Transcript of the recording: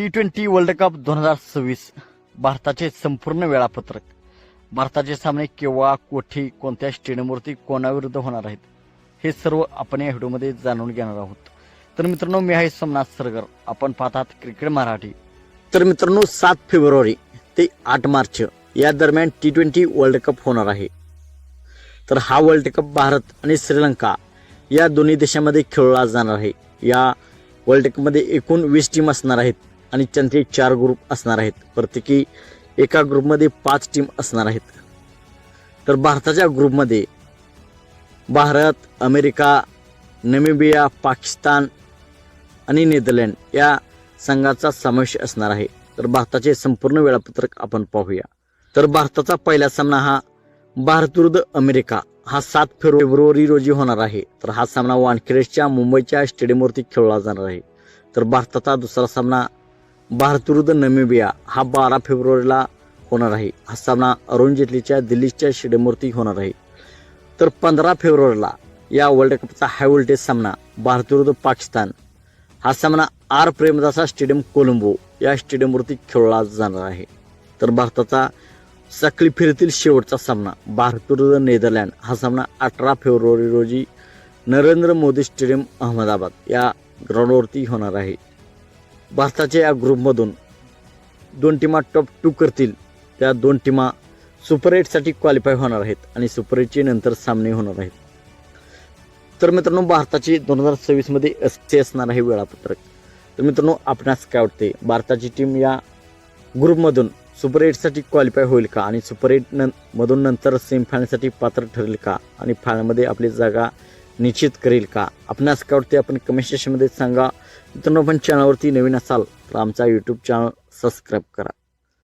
T twenty world cup दोन हजार सव्वीस भारताचे संपूर्ण वेळापत्रक. भारताचे सामने केव्हा कोठी कोणत्या स्टेडियमवरती कोणाविरुद्ध होणार आहेत हे सर्व आपण या व्हिडिओमध्ये जाणून घेणार आहोत. तर मित्रांनो मी आहे सोमनाथ सरगर. आपण पाहतात क्रिकेट मराठी. तर मित्रांनो सात फेब्रुवारी ते आठ मार्च या दरम्यान टी ट्वेंटी वर्ल्ड कप होणार आहे. तर हा वर्ल्ड कप भारत आणि श्रीलंका या दोन्ही देशामध्ये खेळला जाणार आहे. या वर्ल्ड कपमध्ये एकूण वीस टीम असणार आहेत. आणि त्यांचे चार ग्रुप असणार आहेत. प्रत्येकी एका ग्रुपमध्ये पाच टीम असणार आहेत. तर भारताच्या ग्रुपमध्ये भारत अमेरिका नमिबिया पाकिस्तान आणि नेदरलँड या संघाचा समावेश असणार आहे. तर भारताचे संपूर्ण वेळापत्रक आपण पाहूया. तर भारताचा पहिला सामना हा भारत विरुद्ध अमेरिका. हा सात फेब्रुवारी रोजी होणार आहे. तर हा सामना वानखेडेच्या मुंबईच्या स्टेडियमवरती खेळला जाणार आहे. तर भारताचा दुसरा सामना भारत विरुद्ध नमिबिया हा बारा फेब्रुवारीला होणार आहे. हा सामना अरुण जेटलीच्या दिल्लीच्या स्टेडियमवरती होणार आहे. तर पंधरा फेब्रुवारीला या वर्ल्ड कपचा हाय व्होल्टेज सामना भारत विरुद्ध पाकिस्तान. हा सामना आर प्रेमदासा स्टेडियम कोलंबो या स्टेडियमवरती खेळला जाणार आहे. तर भारताचा साखळी फेरीतील शेवटचा सामना भारत विरुद्ध नेदरलँड. हा सामना अठरा फेब्रुवारी रोजी नरेंद्र मोदी स्टेडियम अहमदाबाद या ग्राउंडवरती होणार आहे. भारताच्या या ग्रुपमधून दोन टीमा टॉप टू करतील. त्या दोन टीमा सुपर एटसाठी क्वालिफाय होणार आहेत आणि सुपर एटचे नंतर सामने होणार आहेत. तर मित्रांनो भारताची दोन हजार सव्वीसमध्ये असे असणार आहे वेळापत्रक. तर मित्रांनो आपणास काय वाटते? भारताची टीम या ग्रुपमधून सुपर एटसाठी क्वालिफाय होईल का? आणि सुपर एट न मधून नंतर सेमीफायनलसाठी पात्र ठरेल का? आणि फायनलमध्ये आपली जागा निश्चित करेल का? आपणास काय वाटते आपण कमेंट सेक्शनमध्ये सांगा. मित्रांनो पण चॅनलवरती नवीन असाल तर आमचा यूट्यूब चॅनल सबस्क्राईब करा.